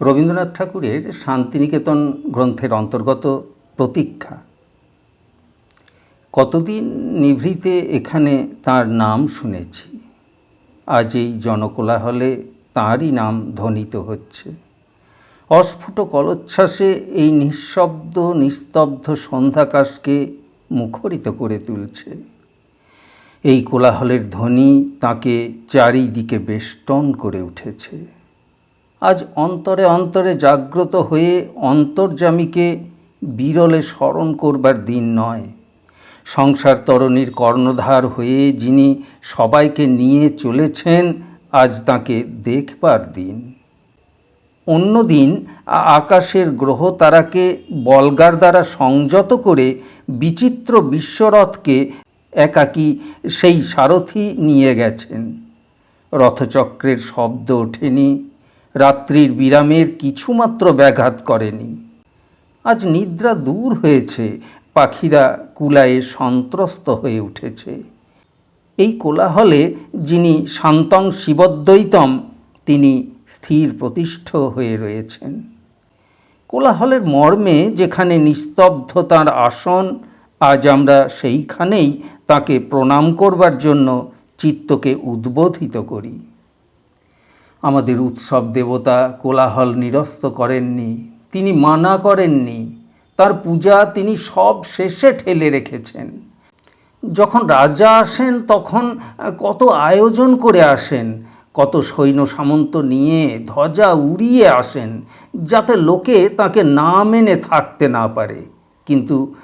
রবীন্দ্রনাথ ঠাকুরের শান্তিনিকেতন গ্রন্থের অন্তর্গত প্রতীক্ষা। কতদিন নিভৃতে এখানে তার নাম শুনেছি। আজ এই জনকোলাহলে তাঁরই নাম ধ্বনিত হচ্ছে। অস্ফুট কলোচ্ছ্বাসে এই নিঃশব্দ, নিস্তব্ধ সন্ধ্যাকাশকে মুখরিত করে তুলছে। এই কোলাহলের ধ্বনি তাকে চারিদিকে বেষ্টন করে উঠেছে। আজ অন্তরে অন্তরে জাগ্রত হয়ে অন্তর্যামীকে বিরলে স্মরণ করবার দিন নয়। সংসার তরণীর কর্ণধার হয়ে যিনি সবাইকে নিয়ে চলেছেন, আজ তাকে দেখবার দিন। অন্যদিন আকাশের গ্রহ তারাকে বলগার দ্বারা সংযত করে বিচিত্র বিশ্বরথকে একাকী সেই সারথি নিয়ে গেছেন। রথচক্রের শব্দ ওঠেনি রাত্রির বিরামের কিছুমাত্র ব্যাঘাত করেনি। আজ নিদ্রা দূর হয়েছে, পাখিরা কুলায়ে সন্ত্রস্ত হয়ে উঠেছে। এই কোলাহলে যিনি শান্তং শিবদ্বৈতম, তিনি স্থির প্রতিষ্ঠ হয়ে রয়েছেন। কোলাহলের মর্মে যেখানে নিস্তব্ধতার আসন, আজ আমরা সেইখানেই তাকে প্রণাম করবার জন্য চিত্তকে উদ্বোধিত করি। আমাদের উৎসব দেবতা কোলাহল নিরস্ত করেননি, তিনি মানা করেননি, তার পূজা তিনি সব শেষে ঠেলে রেখেছেন। যখন রাজা আসেন, তখন কত আয়োজন করে আসেন, কত সৈন্য সামন্ত নিয়ে ধ্বজা উড়িয়ে আসেন, যাতে লোকে তাকে না মেনে থাকতে না পারে। কিন্তু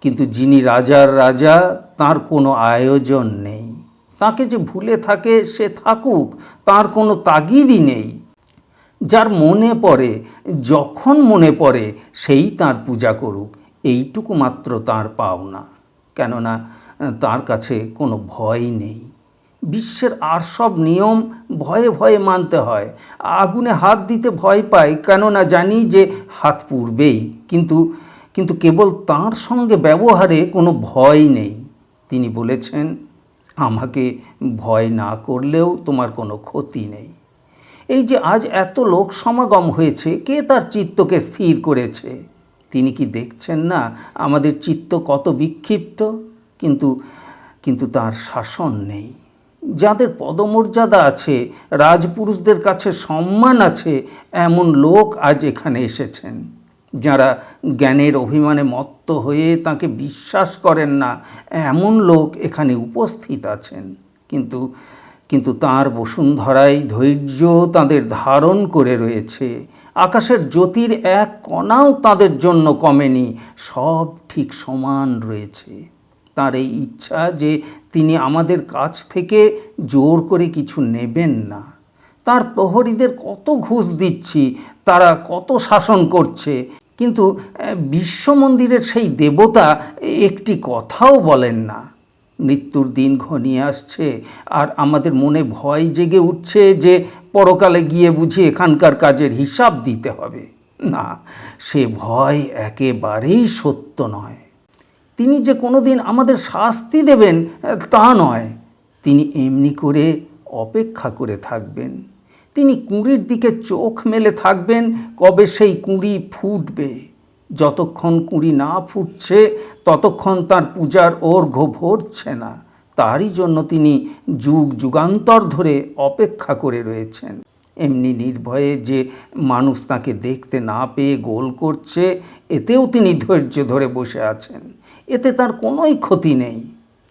কিন্তু যিনি রাজার রাজা, তার কোনো আয়োজন নেই। তাকে যে ভুলে থাকে সে থাকুক, তার কোনো তাগিদই নেই। যার মনে পড়ে, যখন মনে পড়ে, সেই তার পূজা করুক। এইটুকু মাত্র তার পাওনা। কেননা, তার কাছে কোনো ভয় নেই। বিশ্বের আর সব নিয়ম ভয়ে ভয়ে মানতে হয়। আগুনে হাত দিতে ভয় পায়, কেননা জানি যে হাত পুড়বেই। কিন্তু কিন্তু কেবল তার সঙ্গে ব্যবহারে কোনো ভয় নেই। তিনি বলেছেন আমাকে ভয় না করলেও তোমার কোনো ক্ষতি নেই। এই যে আজ এত লোক সমাগম হয়েছে, কে তার চিত্তকে স্থির করেছে? তিনি কি দেখছেন না আমাদের চিত্ত কত বিক্ষিপ্ত? কিন্তু কিন্তু তার শাসন নেই। যাদের পদমর্যাদা আছে, রাজপুরুষদের কাছে সম্মান আছে, এমন লোক আজ এখানে এসেছেন। যারা জ্ঞানের অভিমানে মত্ত হয়ে তাকে বিশ্বাস করেন না, এমন লোক এখানে উপস্থিত আছেন। কিন্তু কিন্তু তার বসুন্ধরায় ধৈর্য তাদের ধারণ করে রয়েছে। আকাশের জ্যোতির এক কণাও তাদের জন্য কমেনি, সব ঠিক সমান রয়েছে। তার এই ইচ্ছা যে তিনি আমাদের কাছ থেকে জোর করে কিছু নেবেন না। তার প্রহরীদের কত ঘুষ দিচ্ছি, তারা কত শাসন করছে। কিন্তু বিশ্ব মন্দিরের সেই দেবতা একটি কথাও বলেন না। মৃত্যুর দিন ঘনিয়ে আসছে, আর আমাদের মনে ভয় জেগে উঠছে যে পরকালে গিয়ে বুঝি এখানকার কাজের হিসাব দিতে হবে। না, সে ভয় একেবারেই সত্য নয়। তিনি যে কোনোদিন আমাদের শাস্তি দেবেন তা নয়। তিনি এমনি করে অপেক্ষা করে থাকবেন। তিনি কুঁড়ির দিকে চোখ মেলে থাকবেন কবে সেই কুঁড়ি ফুটবে। যতক্ষণ কুঁড়ি না ফুটছে, ততক্ষণ তার পূজার অর্ঘ্য ভরছে না। তারই জন্য তিনি যুগ যুগান্তর ধরে অপেক্ষা করে রয়েছেন। এমনি নির্ভয়ে যে মানুষ তাকে দেখতে না পেয়ে গোল করছে, এতেও তিনি ধৈর্য ধরে বসে আছেন। এতে তার কোনোই ক্ষতি নেই।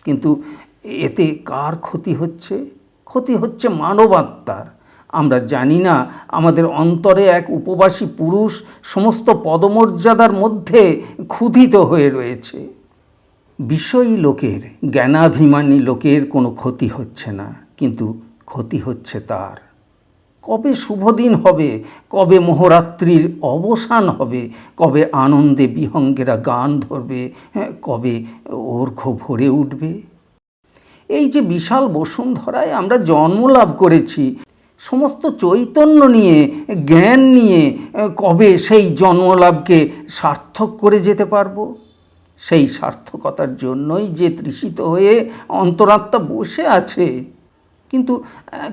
কিন্তু এতে কার ক্ষতি হচ্ছে? ক্ষতি হচ্ছে মানবাত্মার। আমরা জানি না আমাদের অন্তরে এক উপবাসী পুরুষ সমস্ত পদমর্যাদার মধ্যে ক্ষুধিত হয়ে রয়েছে। বিষয়ী লোকের জ্ঞানাভিমানী লোকের কোনো ক্ষতি হচ্ছে না কিন্তু ক্ষতি হচ্ছে তার। কবে শুভদিন হবে কবে মোহরাত্রির অবসান হবে কবে আনন্দে বিহঙ্গেরা গান ধরবে হ্যাঁ, কবে অর্ঘ্য ভরে উঠবে? এই যে বিশাল বসুন্ধরায় আমরা জন্ম লাভ করেছি সমস্ত চৈতন্য নিয়ে, জ্ঞান নিয়ে কবে সেই জন্মলাভকে সার্থক করে যেতে পারব? সেই সার্থকতার জন্যই যে তৃষিত হয়ে অন্তরাত্মা বসে আছে। কিন্তু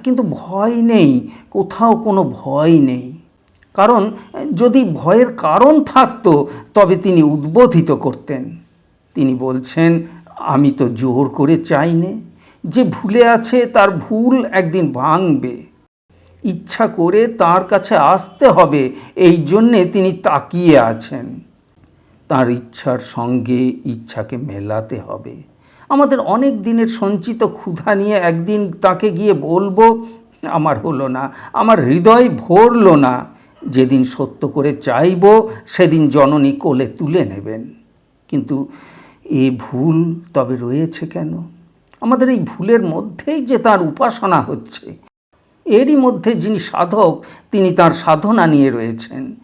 কিন্তু ভয় নেই, কোথাও কোনো ভয় নেই। কারণ, যদি ভয়ের কারণ থাকতো, তবে তিনি উদ্বোধিত করতেন। তিনি বলছেন, আমি তো জোর করে চাইনে যে ভুলে আছে তার ভুল একদিন ভাঙবে। ইচ্ছা করে তার কাছে আসতে হবে। এই জন্যে তিনি তাকিয়ে আছেন। তার ইচ্ছার সঙ্গে ইচ্ছাকে মেলাতে হবে। আমাদের অনেক দিনের সঞ্চিত ক্ষুধা নিয়ে একদিন তাকে গিয়ে বলব, আমার হলো না, আমার হৃদয় ভরল না। যেদিন সত্য করে চাইব, সেদিন জননী কোলে তুলে নেবেন। কিন্তু এ ভুল তবে রয়েছে কেন? আমাদের এই ভুলের মধ্যেই যে তার উপাসনা হচ্ছে। এরই মধ্যে যিনি সাধক, তিনি তার সাধনা নিয়ে রয়েছেন।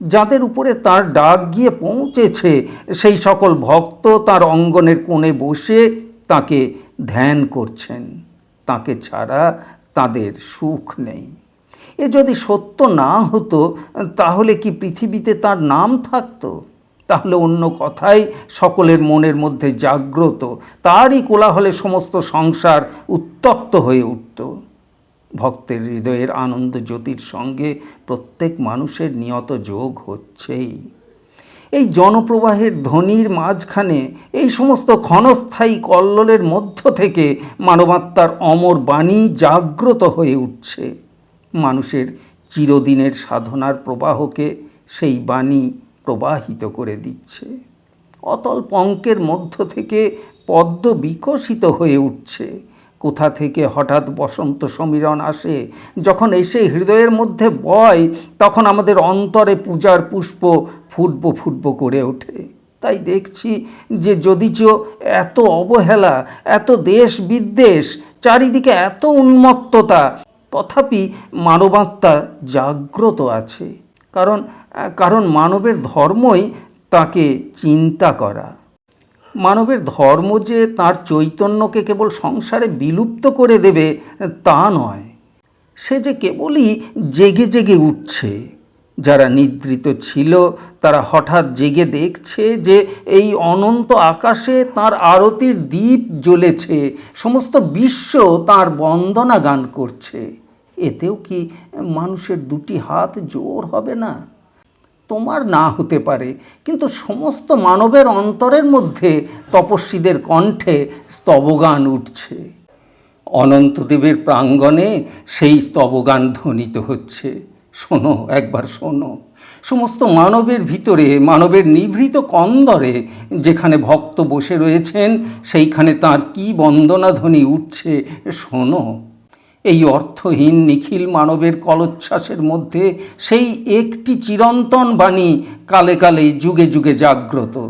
যাদের উপরে তার ডাক গিয়ে পৌঁছেছে, সেই সকল ভক্ত তার অঙ্গনের কোণে বসে তাকে ধ্যান করছেন। তাকে ছাড়া তাদের সুখ নেই। এ যদি সত্য না হতো, তাহলে কি পৃথিবীতে তার নাম থাকতো? তাহলে অন্য কথাই সকলের মনের মধ্যে জাগ্রত, তারই কোলাহলে সমস্ত সংসার উত্তপ্ত হয়ে উঠত। ভক্তের হৃদয়ের আনন্দ জ্যোতির সঙ্গে প্রত্যেক মানুষের নিয়ত যোগ হচ্ছেই। এই জনপ্রবাহের ধ্বনির মাঝখানে এই সমস্ত ক্ষণস্থায়ী কল্লোলের মধ্য থেকে মানবাত্মার অমর বাণী জাগ্রত হয়ে উঠছে। মানুষের চিরদিনের সাধনার প্রবাহকে সেই বাণী প্রবাহিত করে দিচ্ছে। অতল পঙ্কের মধ্য থেকে পদ্ম বিকশিত হয়ে উঠছে। কোথা থেকে হঠাৎ বসন্ত সমীরণ আসে? যখন এসে হৃদয়ের মধ্যে বয়, তখন আমাদের অন্তরে পূজার পুষ্প ফুটব ফুটব করে ওঠে। তাই দেখছি যে যদিচ এত অবহেলা, এত দেশ বিদ্বেষ, চারিদিকে এত উন্মত্ততা, তথাপি মানবাত্মা জাগ্রত আছে। কারণ কারণ মানবের ধর্মই তাকে চিন্তা করা। মানবের ধর্ম যে তার চৈতন্যকে কেবল সংসারে বিলুপ্ত করে দেবে, তা নয়। সে যে কেবলই জেগে জেগে উঠছে। যারা নিদ্রিত ছিল, তারা হঠাৎ জেগে দেখছে যে এই অনন্ত আকাশে তার আরতির দ্বীপ জ্বলেছে, সমস্ত বিশ্ব তার বন্দনা গান করছে। এতেও কি মানুষের দুটি হাত জোর হবে না? তোমার না হতে পারে। কিন্তু সমস্ত মানবের অন্তরের মধ্যে তপস্বীদের কণ্ঠে স্তবগান উঠছে। অনন্তদেবের প্রাঙ্গণে সেই স্তবগান ধ্বনিত হচ্ছে। শোনো, একবার শোনো। সমস্ত মানবের ভিতরে, মানবের নিভৃত কন্দরে যেখানে ভক্ত বসে রয়েছেন, সেইখানে তার কি বন্দনাধ্বনি উঠছে, শোনো। এই অর্থহীন নিখিল মানবের কলোচ্ছ্বাসের মধ্যে সেই একটি চিরন্তন বাণী কালে কালে যুগে যুগে জাগ্রত।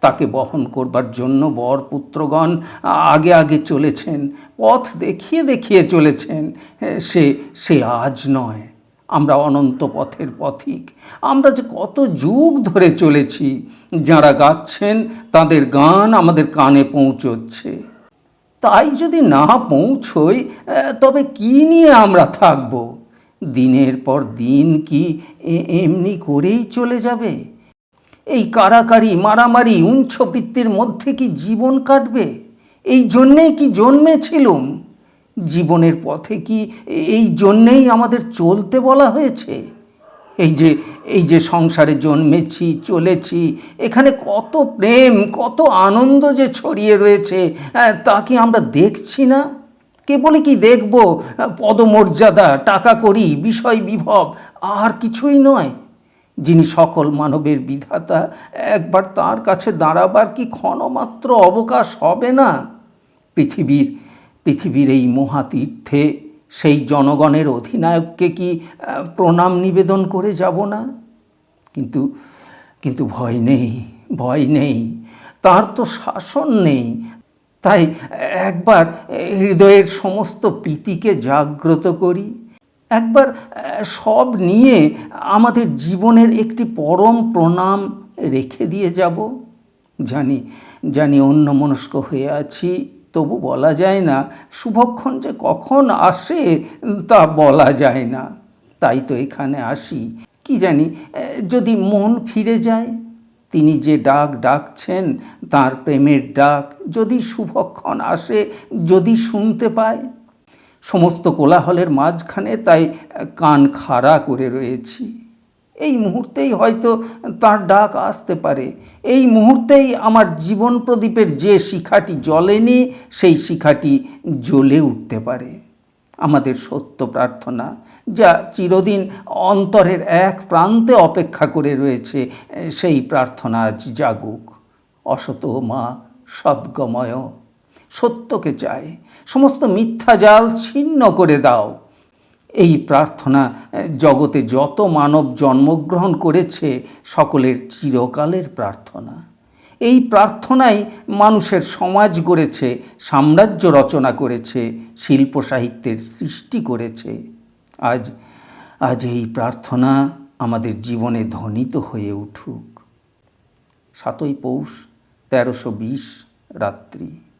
তাকে বহন করবার জন্য বর পুত্রগণ আগে আগে চলেছেন, পথ দেখিয়ে দেখিয়ে চলেছেন। সে সে আজ নয়। আমরা অনন্ত পথের পথিক। আমরা যে কত যুগ ধরে চলেছি, যারা গাচ্ছেন তাদের গান আমাদের কানে পৌঁছচ্ছে। তাই যদি না পৌঁছই তবে কি নিয়ে আমরা থাকব? দিনের পর দিন কি এমনি করেই চলে যাবে? এই কারাকারি, মারামারি উঞ্ছবৃত্তির মধ্যে কি জীবন কাটবে? এই জন্যেই কি জন্মেছিলুম? জীবনের পথে কি এই জন্যেই আমাদের চলতে বলা হয়েছে? এই যে এই যে সংসারে জন্মেছি, চলেছি, এখানে কত প্রেম, কত আনন্দ যে ছড়িয়ে রয়েছে তা কি আমরা দেখছি না? কেবলই কি দেখব? পদমর্যাদা, টাকা করি, বিষয় বিভব, আর কিছুই নয়। যিনি সকল মানবের বিধাতা, একবার তার কাছে দাঁড়াবার কি ক্ষণমাত্র অবকাশ হবে না? পৃথিবীর পৃথিবীর এই মহাতীর্থে সেই জনগণের অধিনায়ককে কি প্রণাম নিবেদন করে যাব না? কিন্তু কিন্তু ভয় নেই ভয় নেই। তার তো শাসন নেই। তাই একবার হৃদয়ের সমস্ত প্রীতিকে জাগ্রত করি। একবার সব নিয়ে আমাদের জীবনের একটি পরম প্রণাম রেখে দিয়ে যাব। জানি জানি অন্য মনস্ক হয়ে আছি। তবু বলা যায় না, শুভক্ষণ যে কখন আসে তা বলা যায় না। তাই তো এখানে আসি। কি জানি যদি মন ফিরে যায়, তিনি যে ডাক ডাকছেন, তার প্রেমের ডাক যদি শুভক্ষণ আসে, যদি শুনতে পায়। সমস্ত কোলাহলের মাঝখানে তাই কান খাড়া করে রয়েছি। এই মুহূর্তেই হয়তো তার ডাক আসতে পারে। এই মুহূর্তেই আমার জীবন প্রদীপের যে শিখাটি জ্বলেনি, সেই শিখাটি জ্বলে উঠতে পারে। আমাদের সত্য প্রার্থনা, যা চিরদিন অন্তরের এক প্রান্তে অপেক্ষা করে রয়েছে, সেই প্রার্থনা আজ জাগুক। অসত মা, সদ্গময়, সত্যকে চায় সমস্ত মিথ্যা জাল ছিন্ন করে দাও। এই প্রার্থনা, জগতে যত মানব জন্মগ্রহণ করেছে, সকলের চিরকালের প্রার্থনা। এই প্রার্থনাই মানুষের সমাজ গড়েছে, সাম্রাজ্য রচনা করেছে, শিল্প সাহিত্যের সৃষ্টি করেছে। আজ আজ এই প্রার্থনা আমাদের জীবনে ধ্বনিত হয়ে উঠুক। সাতই পৌষ, তেরোশো বিশ, রাত্রি।